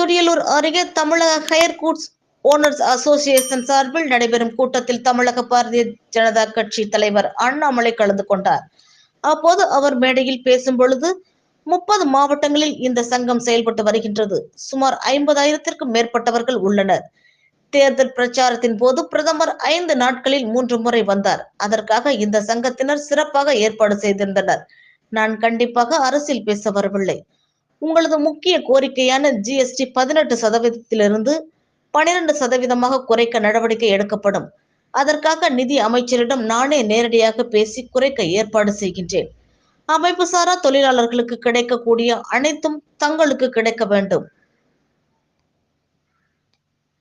துடியலூர் அருகே தமிழக higher goods owners association சார்பில் நடைபெறும் கூட்டத்தில் தமிழக பாரதிய ஜனதா கட்சி தலைவர் அண்ணாமலை கலந்து கொண்டார். அப்போது அவர் மேடையில் பேசும் பொழுது முப்பது மாவட்டங்களில் இந்த சங்கம் செயல்பட்டு வருகின்றது. சுமார் ஐம்பதாயிரத்திற்கும் மேற்பட்டவர்கள் உள்ளனர். தேர்தல் பிரச்சாரத்தின் போது பிரதமர் ஐந்து நாட்களில் மூன்று முறை வந்தார். அதற்காக இந்த சங்கத்தினர் சிறப்பாக ஏற்பாடு செய்திருந்தனர். நான் கண்டிப்பாக அரசியல் பேச வரவில்லை. உங்களது முக்கிய கோரிக்கையான ஜிஎஸ்டி பதினெட்டு சதவீதத்திலிருந்து பனிரெண்டு சதவீதமாக குறைக்க நடவடிக்கை எடுக்கப்படும். அதற்காக நிதி அமைச்சரிடம் நானே நேரடியாக பேசி குறைக்க ஏற்பாடு செய்கின்றேன். அமைப்பு சாரா தொழிலாளர்களுக்கு கிடைக்கக்கூடிய அனைத்தும் தங்களுக்கு கிடைக்க வேண்டும்.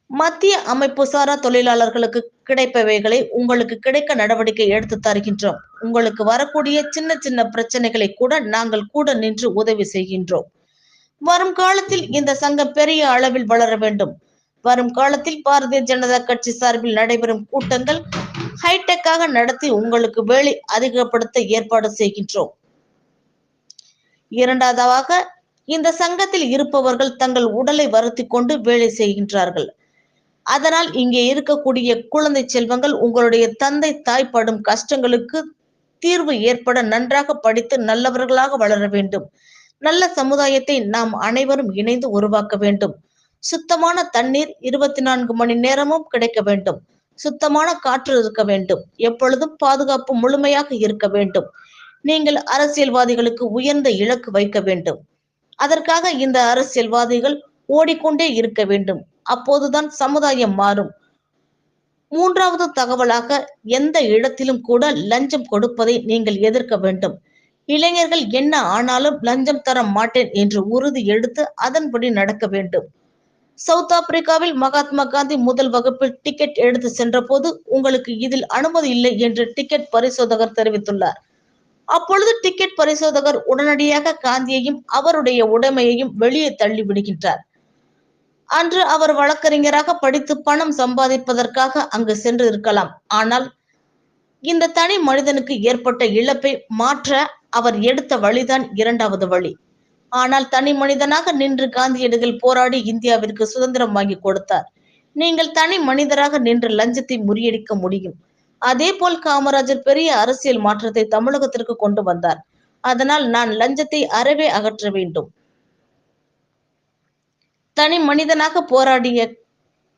மத்திய அமைப்பு சாரா தொழிலாளர்களுக்கு கிடைப்பவைகளை உங்களுக்கு கிடைக்க நடவடிக்கை எடுத்து தருகின்றோம். உங்களுக்கு வரக்கூடிய சின்ன சின்ன பிரச்சனைகளை கூட நாங்கள் கூட நின்று உதவி செய்கின்றோம். வரும் காலத்தில் இந்த சங்கம் பெரிய அளவில் வளர வேண்டும். வரும் காலத்தில் பாரதிய ஜனதா கட்சி சார்பில் நடைபெறும் கூட்டங்கள் ஹைடெக்காக நடத்தி உங்களுக்கு வேலை அதிகப்படுத்த ஏற்பாடு செய்கின்றோம். இரண்டாவதாக இந்த சங்கத்தில் இருப்பவர்கள் தங்கள் உடலை வருத்தி கொண்டு வேலை செய்கின்றார்கள். அதனால் இங்கே இருக்கக்கூடிய குழந்தை செல்வங்கள் உங்களுடைய தந்தை தாய் படும் கஷ்டங்களுக்கு தீர்வு ஏற்பட நன்றாக படித்து நல்லவர்களாக வளர வேண்டும். நல்ல சமுதாயத்தை நாம் அனைவரும் இணைந்து உருவாக்க வேண்டும். சுத்தமான தண்ணீர் இருபத்தி நான்கு மணி நேரமும் கிடைக்க வேண்டும். சுத்தமான காற்று இருக்க வேண்டும். எப்பொழுதும் பாதுகாப்பு முழுமையாக இருக்க வேண்டும். நீங்கள் அரசியல்வாதிகளுக்கு உயர்ந்த இலக்கு வைக்க வேண்டும். அதற்காக இந்த அரசியல்வாதிகள் ஓடிக்கொண்டே இருக்க வேண்டும். அப்போதுதான் சமுதாயம் மாறும். மூன்றாவது தகவலாக எந்த இடத்திலும் கூட லஞ்சம் கொடுப்பதை நீங்கள் எதிர்க்க வேண்டும். இளைஞர்கள் என்ன ஆனாலும் லஞ்சம் தர மாட்டேன் என்று உறுதி எடுத்து அதன்படி நடக்க வேண்டும். சவுத் ஆப்பிரிக்காவில் மகாத்மா காந்தி முதல் வகுப்பில் டிக்கெட் எடுத்து சென்றபோது உங்களுக்கு இதில் அனுமதி இல்லை என்று டிக்கெட் பரிசோதகர் தெரிவித்துள்ளார். அப்பொழுது டிக்கெட் பரிசோதகர் உடனடியாக காந்தியையும் அவருடைய உடைமையையும் வெளியே தள்ளி விடுகின்றார். அன்று அவர் வழக்கறிஞராக படித்து பணம் சம்பாதிப்பதற்காக அங்கு சென்று இருக்கலாம் ஆனால் இந்த தனி மனிதனுக்கு ஏற்பட்ட இழப்பை மாற்ற அவர் எடுத்த வழிதான் இரண்டாவது வழி. ஆனால் தனி மனிதனாக நின்று காந்தியடிகள் போராடி இந்தியாவிற்கு சுதந்திரம் வாங்கி கொடுத்தார். நீங்கள் தனி மனிதராக நின்று லஞ்சத்தை முறியடிக்க முடியும். அதே போல் காமராஜர் பெரிய அரசியல் மாற்றத்தை தமிழகத்திற்கு கொண்டு வந்தார். அதனால் நான் லஞ்சத்தை அறவே அகற்ற வேண்டும். தனி மனிதனாக போராடிய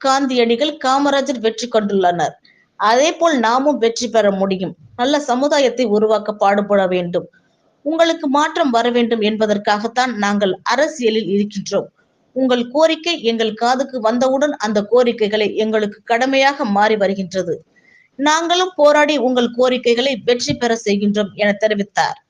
காந்தியடிகள் காமராஜர் வெற்றி கொண்டுள்ளனர். அதே போல் நாமும் வெற்றி பெற முடியும். நல்ல சமுதாயத்தை உருவாக்க பாடுபட வேண்டும். உங்களுக்கு மாற்றம் வர வேண்டும் என்பதற்காகத்தான் நாங்கள் அரசியலில் இருக்கின்றோம். உங்கள் கோரிக்கை எங்கள் காதுக்கு வந்தவுடன் அந்த கோரிக்கைகளை எங்களுக்கு கடமையாக மாறி வருகின்றது. நாங்களும் போராடி உங்கள் கோரிக்கைகளை வெற்றி பெற செய்கின்றோம் என தெரிவித்தார்.